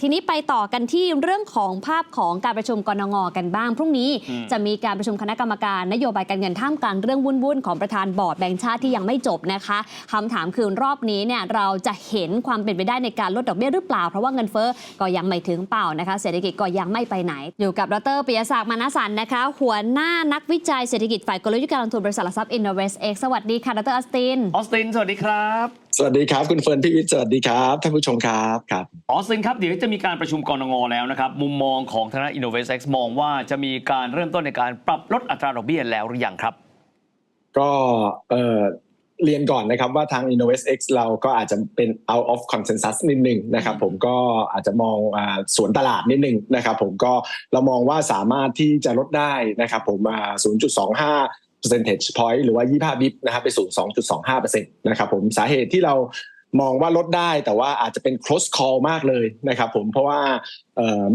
ทีนี้ไปต่อกันที่เรื่องของภาพของการประชุมกรงงกันบ้าง พรุ่งนี้อืมจะมีการประชุมคณะกรรมการนโยบายการเงินท่ามกลางเรื่องวุ่นๆของประธานบอร์ดแบงก์ชาติที่ยังไม่จบนะคะคำถามคือรอบนี้เนี่ยเราจะเห็นความเป็นไปได้ในการลดดอกเบี้ยหรือเปล่า เพราะว่าเงินเฟ้อก็ยังไม่ถึงเป้านะคะ เศรษฐกิจก็ยังไม่ไปไหน อยู่กับดรปิยศักดิ์มานะสันนะคะ หัวหน้านักวิจัยเศรษฐกิจฝ่ายกลยุทธ์การลงทุนบริษัทหลักทรัพย์ Innovest X สวัสดีค่ะดรออสตินออสตินสวัสดีครับ สวัสดีครับ คุณเฟิร์นพี่วิทย์สวัสดีครับท่านผู้ชมครับครับออสตินครับเดี๋ยวจะมีการประชุมกรงงแล้วนะครับ มุมมองของทางด้าน InnovestX มองว่าจะมีการเริ่มต้นในการปรับลดอัตราดอกเบี้ยแล้วหรือยังครับ ก็เอ่อเรียนก่อนนะครับว่าทาง InnovestX เราก็อาจจะเป็น out of consensus นิดนึงนะครับ ผมก็อาจจะมองอ่าสวนตลาดนิดนึงนะครับ ผมก็เรามองว่าสามารถที่จะลดได้นะครับ ผมอ่า0.25 percentage point หรือว่า 25 บิปนะครับไปสู่ 2.25%นะครับผมสาเหตุที่เรามองว่าลดได้แต่ว่าอาจจะเป็น close call มากเลยนะครับผมเพราะว่า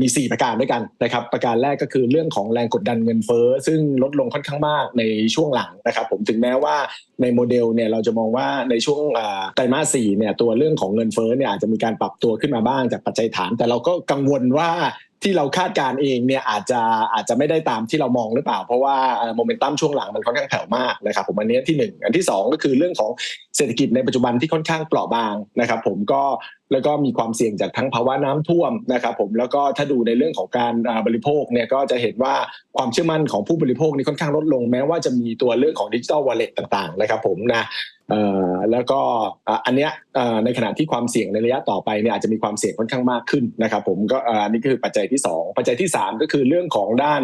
มี 4 ประการด้วยกันนะครับประการแรกก็คือเรื่องของแรงกดดันเงินเฟ้อซึ่งลดลงค่อนข้างมากในช่วงหลังนะครับผมถึงแม้ว่าในโมเดลเนี่ยเราจะมองว่าในช่วงไตรมาสสี่เนี่ยตัวเรื่องของเงินเฟ้อเนี่ยอาจจะมีการปรับตัวขึ้นมาบ้างจากปัจจัยฐาน แต่เราก็กังวลว่า ที่เราคาดการณ์เองเนี่ยอาจจะอาจจะไม่ได้ตามที่เรามองหรือเปล่า เพราะว่าโมเมนตัมช่วงหลังมันค่อนข้างแผ่วมากนะครับผมอันนี้ที่หนึ่งอันที่สองก็คือเรื่องของเศรษฐกิจในปัจจุบันที่ค่อนข้างเปราะบางนะครับ ผมก็แล้วก็มีความเสี่ยงจากทั้งภาวะน้ำท่วมนะครับผมแล้วก็ถ้าดูในเรื่องของการบริโภคเนี่ยก็จะเห็นว่าความเชื่อมั่นของผู้บริโภคนี่ค่อนข้างลดลงแม้ว่าจะมีตัวเรื่องของดิจิ t a ลวอลเล็ตต่างๆนะครับผมนะ แล้วก็อันเนี้ยในขณะที่ความเสี่ยงในระยะต่อไปเนี่ยอาจจะมีความเสี่ยงค่อนข้างมากขึ้นนะครับผมก็อันนี้คือปัจจัยที่ 2 ปัจจัยที่ 3 ก็คือเรื่องของด้าน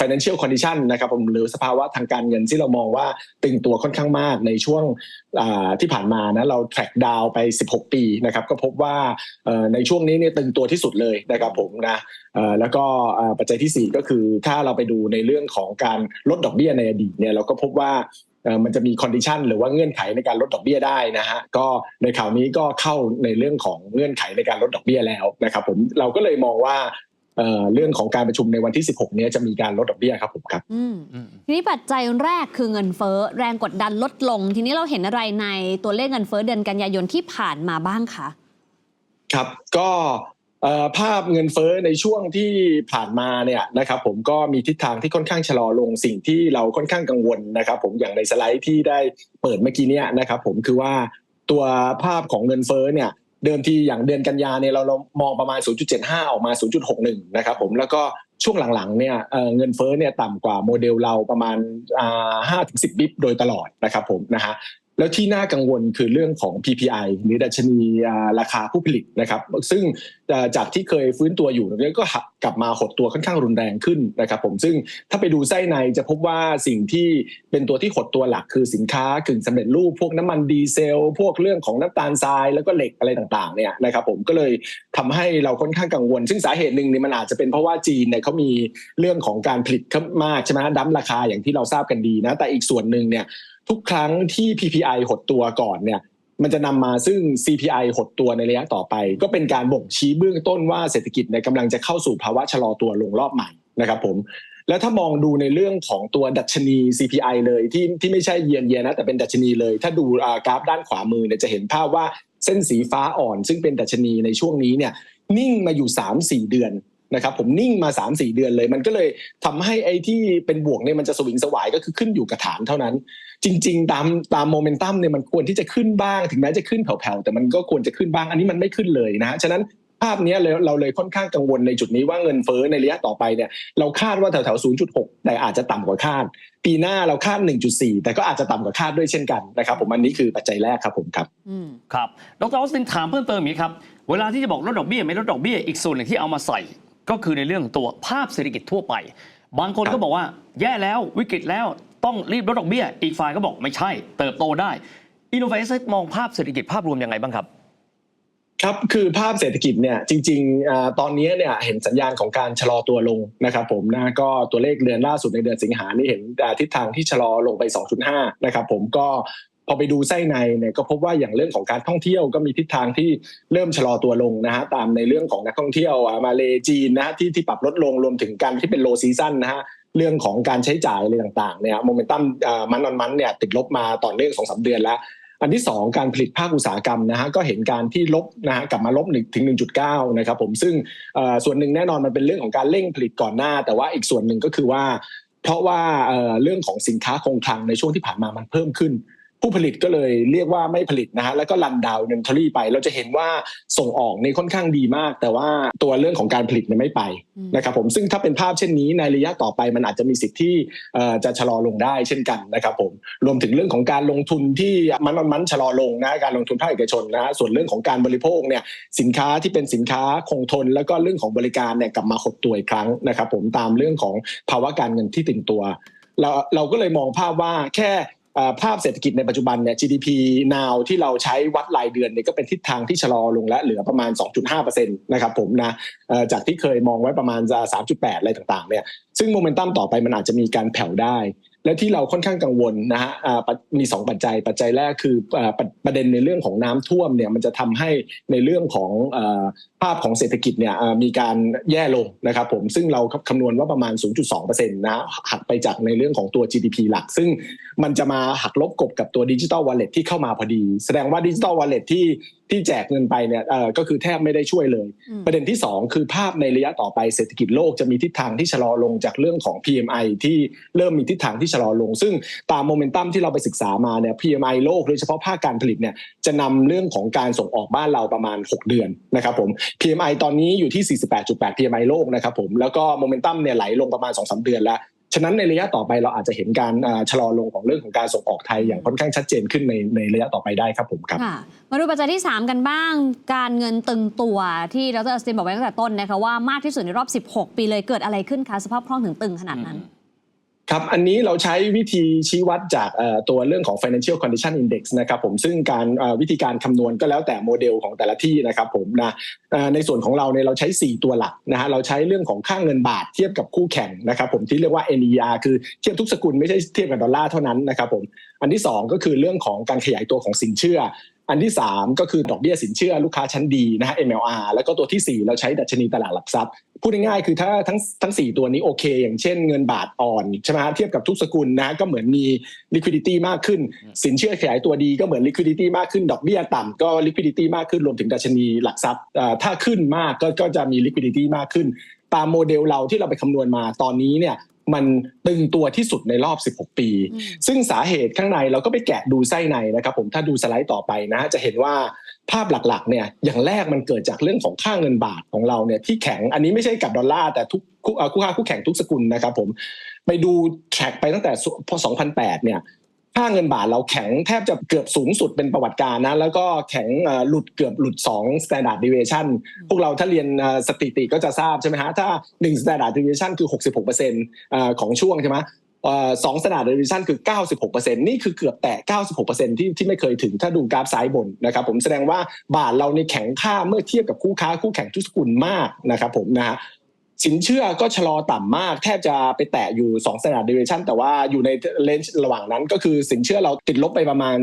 financial condition นะครับผมหรือสภาวะทางการเงินที่เรามองว่าตึงตัวค่อนข้างมากในช่วงที่ผ่านมานะเรา track down ไป 16 ปีนะครับก็พบว่าในช่วงนี้เนี่ยตึงตัวที่สุดเลยนะครับผมนะแล้วก็ปัจจัยทีสี่4 ก็คือถ้าเราไปดูในเรื่องของการลดดอกเบี้ยในอดีตเนี่ยเราก็พบว่า มันจะมีคอนดิชันหรือว่าเงื่อนไขในการลดดอกเบี้ยได้นะฮะก็ในข่าวนี้ก็เข้าในเรื่องของเงื่อนไขในการลดดอกเบี้ยแล้วนะครับผมเราก็เลยมองว่าเอ่อเรื่องของการประชุมในวันที่ 16เนี้ยจะมีการลดดอกเบี้ยครับผมครับอืมอืมทีนี้ปัจจัยแรกคือเงินเฟ้อแรงกดดันลดลง ทีนี้เราเห็นอะไรในตัวเลขเงินเฟ้อเดือนกันยายนที่ผ่านมาบ้างคะครับก็เอ่อ ภาพเงินเฟ้อในช่วงที่ผ่านมาเนี่ยนะครับผมก็มีทิศทางที่ค่อนข้างชะลอลงสิ่งที่เราค่อนข้างกังวลนะครับ ผมอย่างในสไลด์ที่ได้เปิดเมื่อกี้เนี่ยนะครับ ผมคือว่าตัวภาพของเงินเฟ้อเนี่ยเดิมทีอย่างเดือนกันยาเนี่ยเราเรามองประมาณ 0.75 ออกมา 0.61 นะครับผมแล้วก็ช่วงหลังๆเนี่ยเเงินเฟ้อเนี่ยต่ำกว่าโมเดลเราประมาณ5-10 บิปโดยตลอดนะครับผมนะฮะ แล้วที่น่ากังวลคือเรื่องของ PPI หรือดัชนีราคาผู้ผลิตนะครับ ซึ่งจากที่เคยฟื้นตัวอยู่นี่ยก็กลับมาหดตัวค่อนข้างรุนแรงขึ้นนะครับ ผมซึ่งถ้าไปดูไส้ในจะพบว่าสิ่งที่เป็นตัวที่หดตัวหลักคือสินค้ากึ่งสำเร็จรูปพวกน้ำมันดีเซล พวกเรื่องของน้ำตาลทรายแล้วก็เหล็กอะไรต่างๆเนี่ยนะครับ ผมก็เลยทำให้เราค่อนข้างกังวล ซึ่งสาเหตุหนึ่งเนี่ยมันอาจจะเป็นเพราะว่าจีนเนี่ยเขามีเรื่องของการผลิตมากใช่ไหมดั้มราคาอย่างที่เราทราบกันดีนะแต่อีกส่วนหนึ่งเนี่ยทุกครั้งที่ PPI หดตัวก่อนเนี่ยมันจะนำมาซึ่ง CPI หดตัวในระยะต่อไป ก็เป็นการบ่งชี้เบื้องต้นว่าเศรษฐกิจเนี่ยกำลังจะเข้าสู่ภาวะชะลอตัวลงรอบใหม่นะครับผมแล้วถ้ามองดูในเรื่องของตัวดัชนี CPI เลยที่ที่ไม่ใช่เยียนเยียนะแต่เป็นดัชนีเลย ถ้าดูกราฟด้านขวามือเนี่ยจะเห็นภาพว่าเส้นสีฟ้าอ่อน ซึ่งเป็นดัชนีในช่วงนี้เนี่ยนิ่งมาอยู่ 3-4 เดือน นะครับผมนิ่งมา 3-4 เดือนเลย มันก็เลยทำให้ไอ้ที่เป็นบวกเนี่ยมันจะสวิงสวายก็คือขึ้นอยู่กับฐานเท่านั้น จริง ๆ ตามตามโมเมนตัมเนี่ยมันควรที่จะขึ้นบ้าง ถึงแม้จะขึ้นแผ่วๆแต่มันก็ควรจะขึ้นบ้างอันนี้มันไม่ขึ้นเลยนะฮะฉะนั้นภาพเนี้ยเราเราเลยค่อนข้างกังวลในจุดนี้ว่าเงินเฟ้อในระยะต่อไปเนี่ยเราคาดว่าแถวๆ 0.6 แต่อาจจะต่ำกว่าคาด ปีหน้าเราคาด 1.4 แต่ก็อาจจะต่ำกว่าคาดด้วยเช่นกันนะครับผมอันนี้คือปัจจัยแรกครับผมครับอืมครับดรออสตินถามเพิ่มเติมอย่างนี้ครับ เวลาที่จะบอกลดดอกเบี้ยไม่ลดดอกเบี้ยอีกส่วนหนึ่งที่เอามาใส่ ก็คือในเรื่องตัวภาพเศรษฐกิจทั่วไป บางคนก็บอกว่าแย่แล้ววิกฤตแล้วต้องรีบลดดอกเบี้ย อีกฝ่ายก็บอกไม่ใช่ เติบโตได้ Innovate มองภาพเศรษฐกิจภาพรวมยังไงบ้างครับครับคือภาพเศรษฐกิจเนี่ยจริงๆอ่าตอนนี้เนี่ยเห็นสัญญาณของการชะลอตัวลงนะครับผมนะก็ตัวเลขเดือนล่าสุดในเดือนสิงหานี่เห็นอ่าทิศทางที่ชะลอลงไป 2.5 นะครับผมก็ พอไปดูไส้ในเนี่ยก็พบว่าอย่างเรื่องของการท่องเที่ยวก็มีทิศทางที่เริ่มชะลอตัวลงนะฮะตามในเรื่องของนักท่องเที่ยวมาเลจีนนะฮะที่ที่ปรับลดลงรวมถึงการที่เป็นโลซีซันนะฮะเรื่องของการใช้จ่ายอะไรต่างๆเนี่ยโมเมนตัมมันออนมันเนี่ยติดลบมาต่อเนื่องสองสามเดือนแล้ว อันที่ 2 การผลิตภาคอุตสาหกรรมนะฮะก็เห็นการที่ลบนะฮะกลับมาลบถึง 1.9 นะครับผมซึ่งอ่อส่วนหนึ่งแน่นอนมันเป็นเรื่องของการเร่งผลิตก่อนหน้า แต่ว่าอีกส่วนหนึ่งก็คือว่า เพราะว่าเอ่อเรื่องของสินค้าคงคลังในช่วงที่ผ่านมามันเพิ่มขึ้น ผู้ผลิตก็เลยเรียกว่าไม่ผลิตนะฮะแล้วก็รันดาวน์เนทอรี่ไป เราจะเห็นว่าส่งออกนี่ค่อนข้างดีมาก แต่ว่าตัวเรื่องของการผลิตเนี่ยไม่ไปอืมนะครับผมซึ่งถ้าเป็นภาพเช่นนี้ในระยะต่อไปมันอาจจะมีสิทธิ์ที่เอ่อจะชะลอลงได้เช่นกันนะครับผมรวมถึงเรื่องของการลงทุนที่มันมันมันชะลอลงนะการลงทุนภาคเอกชนนะฮะส่วนเรื่องของการบริโภคเนี่ยสินค้าที่เป็นสินค้าคงทน แล้วก็เรื่องของบริการเนี่ยกลับมาหดตัวอีกครั้งนะครับผมตามเรื่องของภาวะการเงินที่ตึงตัวเราเราก็เลยมองภาพว่าแค่เอ่อ ภาพเศรษฐกิจในปัจจุบันเนี่ย GDP now ที่เราใช้วัดรายเดือนเนี่ยก็เป็นทิศทางที่ชะลอลงและเหลือประมาณ 2.5%นะครับผมนะจากที่เคยมองไว้ประมาณจะ3.8 อะไรต่างๆเนี่ยซึ่งโมเมนตัมต่อไปมันอาจจะมีการแผ่วได้ และที่เราค่อนข้างกังวลนะฮะอ่าปัจมี 2 ปัจจัย ปัจจัยแรกคือประเด็นในเรื่องของน้ำท่วมเนี่ยมันจะทำให้ในเรื่องของภาพของเศรษฐกิจเนี่ยมีการแย่ลงนะครับผมซึ่งเราคำนวณว่าประมาณ 0.2%นะฮะหักไปจากในเรื่องของตัว GDP หลัก ซึ่งมันจะมาหักลบกบกับตัวดิจิ t a ลวอลเล็ตที่เข้ามาพอดี แสดงว่าดิจิ t a ลวอลเล็ตที่ ที่แจกเงินไปเนี่ยเอ่อก็คือแทบไม่ได้ช่วยเลยอืมประเด็นที่ 2 คือภาพในระยะต่อไปเศรษฐกิจโลกจะมีทิศทางที่ชะลอลงจากเรื่องของ PMI ที่เริ่มมีทิศทางที่ชะลอลง ซึ่งตามโมเมนตัมที่เราไปศึกษามาเนี่ย PMI โลกโดยเฉพาะภาคการผลิตเนี่ยจะนำเรื่องของการส่งออกบ้านเราประมาณ 6 เดือนนะครับผม PMI ตอนนี้อยู่ที่ 48.8 PMI โลกนะครับผมแล้วก็โมเมนตัมเนี่ยไหลลงประมาณ 2-3 เดือนแล้ว ฉะนั้นในระยะต่อไปเราอาจจะเห็นการอ่าชะลอลงของเรื่องของการส่งออกไทยอย่างค่อนข้างชัดเจนขึ้นในในระยะต่อไปได้ครับผมครับค่ะมาดูปัจจัยที่ 3 กันบ้าง การเงินตึงตัวที่ดรออสตินบอกไว้ตั้งแต่ต้นนะคะว่ามากที่สุดในรอบ 16 ปีเลยเกิดอะไรขึ้นคะสภาพคล่องถึงตึงขนาดนั้น ครับอันนี้เราใช้วิธีชี้วัดจากตัวเรื่องของ financial condition index นะครับผมซึ่งการวิธีการคำนวณก็แล้วแต่โมเดลของแต่ละที่นะครับผมนะในส่วนของเราเนี่ยเราใช้ 4 ตัวหลักนะฮะเราใช้เรื่องของค่าเงินบาทเทียบกับคู่แข่งนะครับผมที่เรียกว่า NER คือเทียบทุกสกุลไม่ใช่เทียบกับดอลลาร์เท่านั้นนะครับผมอันที่ 2 ก็คือเรื่องของการขยายตัวของสินเชื่อ อันที่ 3 ก็คือดอกเบี้ยสินเชื่อลูกค้าชั้นดีนะฮะ MLR แล้วก็ตัวทีสี่ 4 เราใช้ดัชนีตลาดหลักทรัพย์พูดง่ายๆคือถ้าทั้งทั้ง 4 ตัวนี้โอเค อย่างเช่นเงินบาทอ่อนใช่ไหมฮะเทียบกับทุกสกุลนะฮะก็เหมือนมี liquidity มากขึ้น สินเชื่อขยายตัวดีก็เหมือน liquidity มากขึ้น ดอกเบี้ยต่ำก็ liquidity มากขึ้นรวมถึงดัชนีหลักทรัพย์อ่าถ้าขึ้นมากก็ก็จะมี liquidity มากขึ้น ตามโมเดลเราที่เราไปคำนวณมาตอนนี้เนี่ย มันตึงตัวที่สุดในรอบ 16 ปีอืมซึ่งสาเหตุข้างในเราก็ไปแกะดูไส้ในนะครับผมถ้าดูสไลด์ต่อไปนะฮะจะเห็นว่าภาพหลักๆเนี่ยอย่างแรกมันเกิดจากเรื่องของค่าเงินบาทของเราเนี่ยที่แข็งอันนี้ไม่ใช่กับดอลลาร์แต่ทุกคู่เอ่อคู่ค้าคู่แข่งทุกสกุลนะครับผมไปดูแทร็กไปตั้งแต่พอ2008เนี่ย ค่าเงินบาทเราแข็งแทบจะเกือบสูงสุดเป็นประวัติการนะ แล้วก็แข็งหลุดเกือบหลุด2 standard deviation พวกเราถ้าเรียนสถิติก็จะทราบใช่ไหมฮะ ถ้า 1 standard deviation คือ 66%เอ่อของช่วงใช่ไหมเอ่อสองสนามเดวิชั่นคือ 96%นี่คือเกือบแตะ 96%ที่ที่ไม่เคยถึงถ้าดูกราฟซ้ายบนนะครับผมแสดงว่าบาทเราในแข็งค่าเมื่อเทียบกับคู่ค้าคู่แข่งทุกสกุลมากนะครับผมนะฮะ สินเชื่อก็ชะลอต่ำมาก แทบจะไปแตะอยู่2 standard deviation แต่ว่าอยู่ในเลนจ์ระหว่างนั้นก็คือสินเชื่อเราติดลบไปประมาณ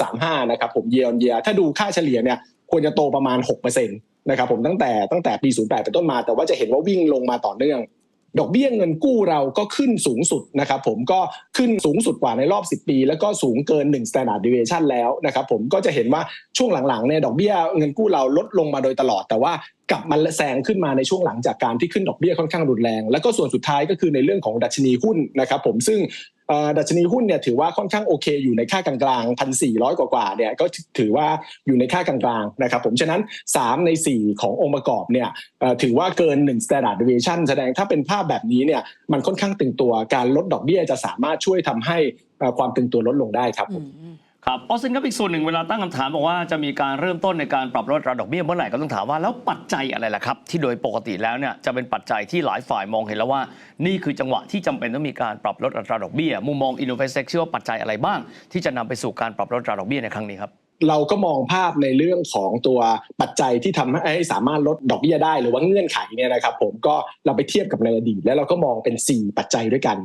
0.35 นะครับผม year on year ถ้าดูค่าเฉลี่ยเนี่ยควรจะโตประมาณ6%นะครับผมตั้งแต่ตั้งแต่ปี 08 เป็นต้นมาแต่ว่าจะเห็นว่าวิ่งลงมาต่อเนื่อง ดอกเบี้ยเงินกู้เราก็ขึ้นสูงสุดนะครับผมก็ขึ้นสูงสุดกว่าในรอบ 10 ปี แล้วก็สูงเกิน1 standard deviation แล้วนะครับผมก็จะเห็นว่าช่วงหลังๆเนี่ยดอกเบี้ยเงินกู้เราลดลงมาโดยตลอดแต่ว่ากลับมาแซงขึ้นมาในช่วงหลังจากการที่ขึ้นดอกเบี้ยค่อนข้างรุนแรง แล้วก็ส่วนสุดท้ายก็คือในเรื่องของดัชนีหุ้นนะครับผมซึ่งดัชนีหุ้นเนี่ยถือว่าค่อนข้างโอเค อยู่ในค่ากลางๆพันสี่ร้อยกว่าเนี่ยก็ถือว่าอยู่ในค่ากลางๆนะครับผมฉะนั้น 3 ใน 4 ขององค์ประกอบเนี่ยถือว่าเกิน 1 standard deviation แสดงถ้าเป็นภาพแบบนี้เนี่ยมันค่อนข้างตึงตัวการลดดอกเบี้ยจะสามารถช่วยทำให้ความตึงตัวลดลงได้ครับผม ครับออสซินครับอีกส่วนหนึ่งเวลาตั้งคำถามบอกว่าจะมีการเริ่มต้นในการปรับลดราดอกเบี้ยเมื่อไหร่ก็ต้องถามว่าแล้วปัจจัยอะไรล่ะครับ ที่โดยปกติแล้วเนี่ยจะเป็นปัจจัยที่หลายฝ่ายมองเห็นแล้วว่า นี่คือจังหวะที่จำเป็นต้องมีการปรับลดอัตราดอกเบี้ยมุมมองอินโนเวเซ็กเชื่อว่าปัจจัยอะไรบ้าง ที่จะนำไปสู่การปรับลดอัตราดอกเบี้ยในครั้งนี้ครับเราก็มองภาพในเรื่องของตัวปัจจัยที่ทำให้สามารถลดดอกเบี้ยได้หรือว่าเงื่อนไขเนี่ยนะครับ ผมก็เราไปเทียบกับในอดีตแล้วเราก็มองเป็น 4 ปัจจัยด้วยกัน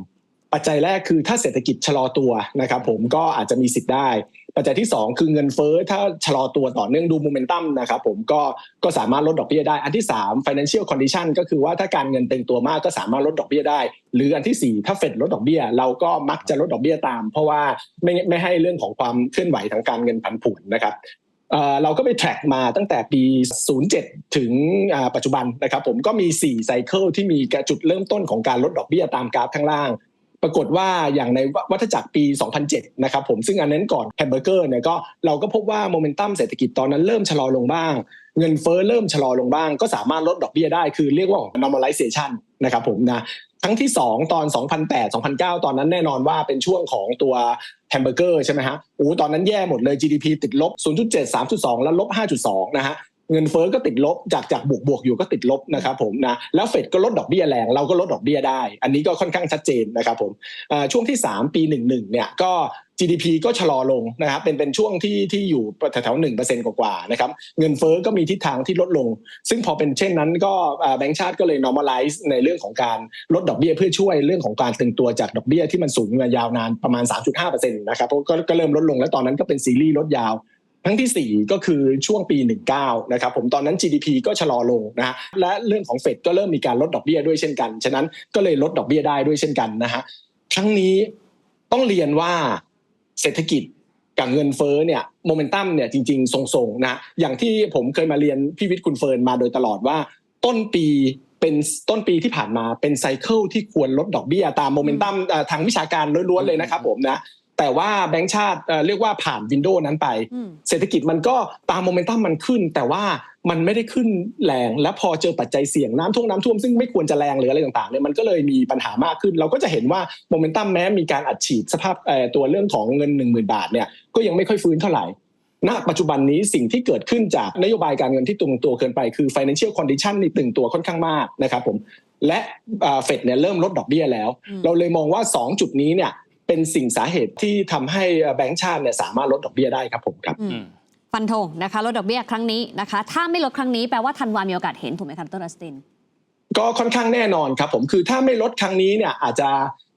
ปัจจัยแรกคือถ้าเศรษฐกิจชะลอตัวนะครับผมก็อาจจะมีสิทธิ์ได้ ปัจจัยที่ 2 คือเงินเฟ้อถ้าชะลอตัวต่อเนื่องดูโมเมนตัมนะครับผมก็ก็สามารถลดดอกเบี้ยได้ อันที่ 3 financial condition ก็คือว่าถ้าการเงินเต็งตัวมากก็สามารถลดดอกเบี้ยได้ หรืออันทีสี่ 4 ถ้าเฟดลดดอกเบี้ย เราก็มักจะลดดอกเบี้ยตาม เพราะว่าไม่ไม่ให้เรื่องของความเคลื่อนไหวทางการเงินผันผวนนะครับเอ่อเราก็ไป track มาตั้งแต่ปี 07 ถึงอ่าปัจจุบันนะครับผมก็มี 4 ไซเคิลที่มีจุดเริ่มต้นของการลดดอกเบี้ยตามกราฟข้างล่าง ปรากฏว่าอย่างในวัฏจักรปี 2007 นะครับผมซึ่งอันนั้นก่อนแฮมเบอร์เกอร์เนี่ยก็เราก็พบว่าโมเมนตัมเศรษฐกิจตอนนั้นเริ่มชะลอลงบ้าง เงินเฟ้อเริ่มชะลอลงบ้าง ก็สามารถลดดอกเบี้ยได้คือเรียกว่า normalization นะครับผมนะครั้งที่ 2 ตอน 2008 2009 ตอนนั้นแน่นอนว่าเป็นช่วงของตัวแฮมเบอร์เกอร์ใช่ไหมฮะโอ้ตอนนั้นแย่หมดเลย GDP ติดลบ 0.7 3.2 แล้วลบ 5.2 นะฮะ เงินเฟ้อก็ติดลบจากจากบวกบวกอยู่ก็ติดลบนะครับผมนะแล้วเฟดก็ลดดอกเบี้ยแรงเราก็ลดดอกเบี้ยได้ อันนี้ก็ค่อนข้างชัดเจนนะครับผมช่วงที่ 3 ปี 11เนี่ยก็ GDP ก็ชะลอลงนะครับเป็นเป็นช่วงที่ที่อยู่แถวๆหนึ่งเปอร์เซ็นต์กว่าๆนะครับเงินเฟ้อก็มีทิศทางที่ลดลง ซึ่งพอเป็นเช่นนั้นก็แบงก์ชาติก็เลย normalize ในเรื่องของการลดดอกเบี้ยเพื่อช่วยเรื่องของการตึงตัวจากดอกเบี้ยที่มันสูงมายาวนานประมาณ 3.5%นะครับก็ก็เริ่มลดลงแล้วตอนนั้นก็เป็นซีรีส์ลดยาว ครั้งทีสี่ 4 ก็คือช่วงปี 19 นะครับผมตอนนั้น GDP ก็ชะลอลงนะฮะและเรื่องของเฟดก็เริ่มมีการลดดอกเบี้ยด้วยเช่นกัน ฉะนั้นก็เลยลดดอกเบี้ยได้ด้วยเช่นกันนะฮะครั้งนี้ต้องเรียนว่าเศรษฐกิจกับเงินเฟ้อเนี่ยโมเมนตัมเนี่ยจริงๆทรงๆนะอย่างที่ผมเคยมาเรียนพี่วิทย์คุณเฟิร์นมาโดยตลอดว่า ต้นปีเป็นต้นปีที่ผ่านมาเป็นไซเคิลที่ควรลดดอกเบี้ยตามโมเมนตัมทางวิชาการล้วนๆเลยนะครับผมนะ แต่ว่าแบงก์ชาติเอ่อเรียกว่าผ่านวินโดว์นั้นไปอืมเศรษฐกิจมันก็ตามโมเมนตัมมันขึ้น แต่ว่ามันไม่ได้ขึ้นแรง และพอเจอปัจจัยเสี่ยงน้ำท่วมน้ำท่วมซึ่งไม่ควรจะแรงหรืออะไรต่างๆเนี่ยมันก็เลยมีปัญหามากขึ้น เราก็จะเห็นว่าโมเมนตัมแม้มีการอัดฉีดสภาพเอ่อตัวเรื่องของเงิน 1 0,000 บาทเนี่ยก็ยังไม่ค่อยฟื้นเท่าไหร่ณปัจจุบันนี้สิ่งที่เกิดขึ้นจากนโยบายการเงินที่ตึงตัวเกินไปคือ financial condition นี่ตึงตัวค่อนข้างมากนะครับผมและเฟดเนี่ยเริ่มลดดอกเบี้ยแล้วอืมเราเลยมองว่า 2 จุดนี้เนี่ย เป็นสิ่งสาเหตุที่ทำให้แบงก์ชาติเนี่ยสามารถลดดอกเบี้ยได้ครับผมครับอืมอืมฟันธงนะคะลดดอกเบี้ยครั้งนี้นะคะ ถ้าไม่ลดครั้งนี้แปลว่าธันวามีโอกาสเห็นถูกไหมคะดรอสติน ก็ค่อนข้างแน่นอนครับผมคือถ้าไม่ลดครั้งนี้เนี่ยอาจจะ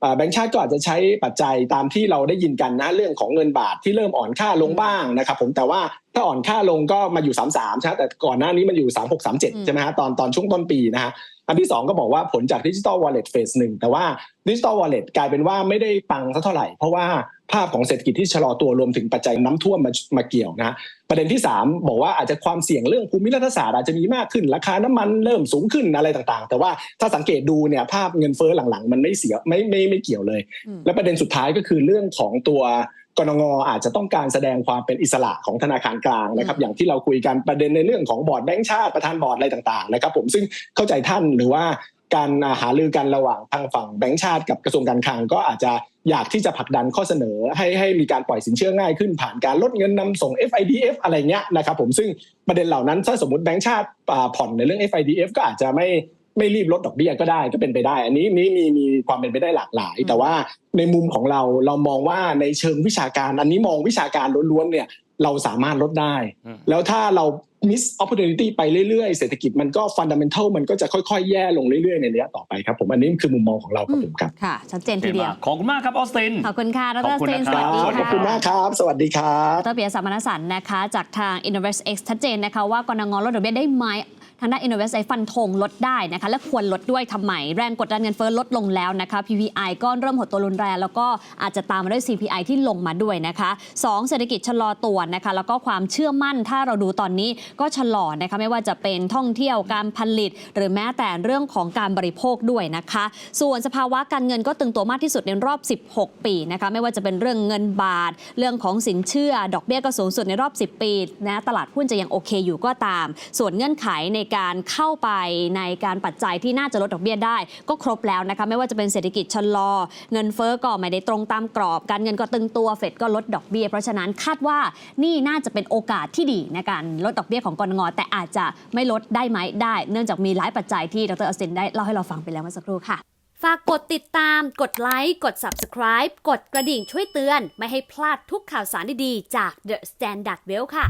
เอ่อแบงก์ชาติก็อาจจะใช้ปัจจัยตามที่เราได้ยินกันนะเรื่องของเงินบาทที่เริ่มอ่อนค่าลงบ้างนะครับผมแต่ว่าถ้าอ่อนค่าลงก็มาอยู่ 3 3ใช่ไหมแต่ก่อนหน้านี้มันอยู่ 3 6 3อืม7ใช่ไหมฮะตอนตอนช่วงต้นปีนะฮะ อันที่ 2 ก็บอกว่าผลจากดิจิ t a ลวอลเล็ตเฟสหนึ่งแต่ว่าดิจิ t a ลวอลเล็ตกลายเป็นว่าไม่ได้ปังสักเท่าไหร่ เพราะว่าภาพของเศรษฐกิจที่ชะลอตัวรวมถึงปัจจัยน้ำท่วมมามาเกี่ยวนะฮะประเด็นที่ 3 บอกว่าอาจจะความเสี่ยงเรื่องภูมิรัฐศาสตร์อาจจะมีมากขึ้นราคาน้ำมันเริ่มสูงขึ้นอะไรต่างๆ แต่ว่าถ้าสังเกตดูเนี่ยภาพเงินเฟ้อหลังๆ มันไม่เสียไม่ไม่ไม่เกี่ยวเลยอืมและประเด็นสุดท้ายก็คือเรื่องของตัว กรงงอาจจะต้องการแสดงความเป็นอิสระของธนาคารกลางนะครับอืมอย่างที่เราคุยกันประเด็นในเรื่องของบอร์ดแบงก์ชาติประธานบอร์ดอะไรต่างๆนะครับ ผมซึ่งเข้าใจท่านหรือว่าการหารือกันระหว่างทางฝั่งแบงก์ชาติกับกระทรวงการคลังก็อาจจะอยากที่จะผลักดันข้อเสนอให้ให้มีการปล่อยสินเชื่อง่ายขึ้น ผ่านการลดเงินนำส่ง FIDF อะไรเงี้ยนะครับผมซึ่งประเด็นเหล่านั้นถ้าสมมติแบงก์ชาติอ่าผ่อนในเรื่อง FIDF ก็อาจจะไม่ ไม่รีบลดดอกเบี้ยก็ได้ก็เป็นไปได้ อันนี้นี้มีมีความเป็นไปได้หลากหลายอืมแต่ว่าในมุมของเราเรามองว่าในเชิงวิชาการ อันนี้มองวิชาการล้วนๆเนี่ยเราสามารถลดได้อืมแล้วถ้าเรา miss opportunity ไปเรื่อยๆ เศรษฐกิจมันก็ fundamental มันก็จะค่อยๆ แย่ลงเรื่อยๆ ในระยะต่อไปครับผม อันนี้คือมุมมองของเราครับผมครับ ค่ะ ชัดเจนโอเคทีเดียวมากขอบคุณมากครับ ออสติน ขอบคุณค่ะดขรอบคุณสตินนะสครัวัสบดีขอบค่ะคุณมากครับ สวัสดีครับดรเปียสามนสันต์นะคะ จากทาง Invest X ชัดเจนนะคะว่ากรงลดดอกเบี้ยได้ไหม ทางด้าน Invest X ฟันธงลดได้นะคะและควรลดด้วยทำไม แรงกดดันเงินเฟ้อลดลงแล้วนะคะ PPI ก็เริ่มหดตัวรุนแรงแล้วก็อาจจะตามมาด้วย CPI ที่ลงมาด้วยนะคะสองเศรษฐกิจชะลอตัวนะคะแล้วก็ความเชื่อมั่นถ้าเราดูตอนนี้ก็ชะลอนะคะไม่ว่าจะเป็นท่องเที่ยวการผลิต หรือแม้แต่เรื่องของการบริโภคด้วยนะคะ ส่วนสภาวะการเงินก็ตึงตัวมากที่สุดในรอบ 16 ปีนะคะไม่ว่าจะเป็นเรื่องเงินบาท เรื่องของสินเชื่อ ดอกเบี้ยก็สูงสุดในรอบ 10 ปีนะตลาดหุ้นจะยังโอเคอยู่ก็ตาม ส่วนเงื่อนไขในการเข้าไปในการปัจจัยที่น่าจะลดดอกเบี้ยได้ ก็ครบแล้วนะคะไม่ว่าจะเป็นเศรษฐกิจชะลอ เงินเฟ้อก็ไม่ได้ตรงตามกรอบ การเงินก็ตึงตัวเฟดก็ลดดอกเบี้ยเพราะฉะนั้นคาดว่านี่น่าจะเป็นโอกาสที่ดีในการลดดอกเบี้ยของกรงแต่อาจจะไม่ลดได้ไหมได้ เนื่องจากมีหลายปัจจัยที่ดรอสินได้เล่าให้เราฟังไปแล้วเมื่อสักครู่ค่ะฝากกดติดตาม กดไลค์ กด Subscribe กดกระดิ่งช่วยเตือน ไม่ให้พลาดทุกข่าวสารดีๆ จาก The Standard Well ค่ะ